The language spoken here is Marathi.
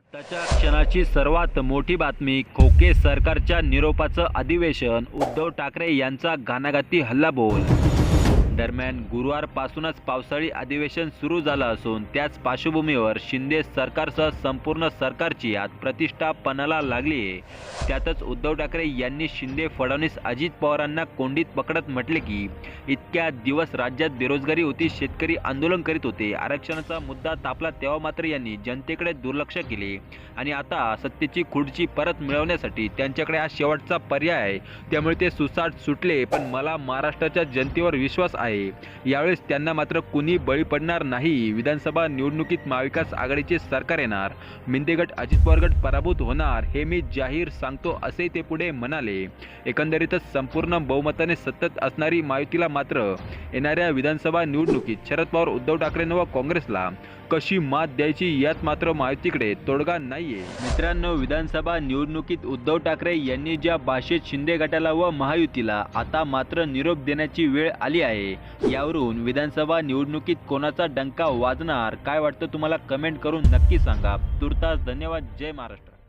आताच्या क्षणाची सर्वात मोठी बातमी खोके सरकारच्या निरोपाचं अधिवेशन उद्धव ठाकरे यांचा घानाघाती हल्लाबोल दरम्यान गुरुवारपासूनच पावसाळी अधिवेशन सुरू झालं असून त्याच पार्श्वभूमीवर शिंदे सरकारसह संपूर्ण सरकारची आज प्रतिष्ठा पणाला लागली आहे. त्यातच उद्धव ठाकरे यांनी शिंदे फडणवीस अजित पवारांना कोंडीत पकडत म्हटले की इतक्या दिवस राज्यात बेरोजगारी होती शेतकरी आंदोलन करीत होते. आरक्षणाचा मुद्दा तापला तेव्हा मात्र यांनी जनतेकडे दुर्लक्ष केले. आणि आता सत्तेची खुर्ची परत मिळवण्यासाठी त्यांच्याकडे हा शेवटचा पर्याय आहे. त्यामुळे ते सुसाट सुटले पण मला महाराष्ट्राच्या जनतेवर विश्वास आहे. यावेळेस त्यांना मात्र कुणी बळी पडणार नाही. विधानसभा निवडणुकीत महाविकास आघाडीचे सरकार येणार. मिंदेगड अजित पवार पराभूत होणार हे मी जाहीर सांगतो असे ते पुढे म्हणाले. एकंदरीतच संपूर्ण बहुमताने सतत असणारी महायुतीला मात्र येणाऱ्या विधानसभा निवडणुकीत शरद पवार उद्धव ठाकरेंना व काँग्रेसला कशी मात द्यायची यात मात्र माहितीकडे तोडगा नाहीये. मित्रांनो विधानसभा निवडणुकीत उद्धव ठाकरे यांनी ज्या भाषेत शिंदे गटाला व महायुतीला आता मात्र निरोप देण्याची वेळ आली आहे यावरून विधानसभा निवडणुकीत कोणाचा डंका वाजणार काय वाटतं तुम्हाला कमेंट करून नक्की सांगा. तुर्तास धन्यवाद. जय महाराष्ट्र.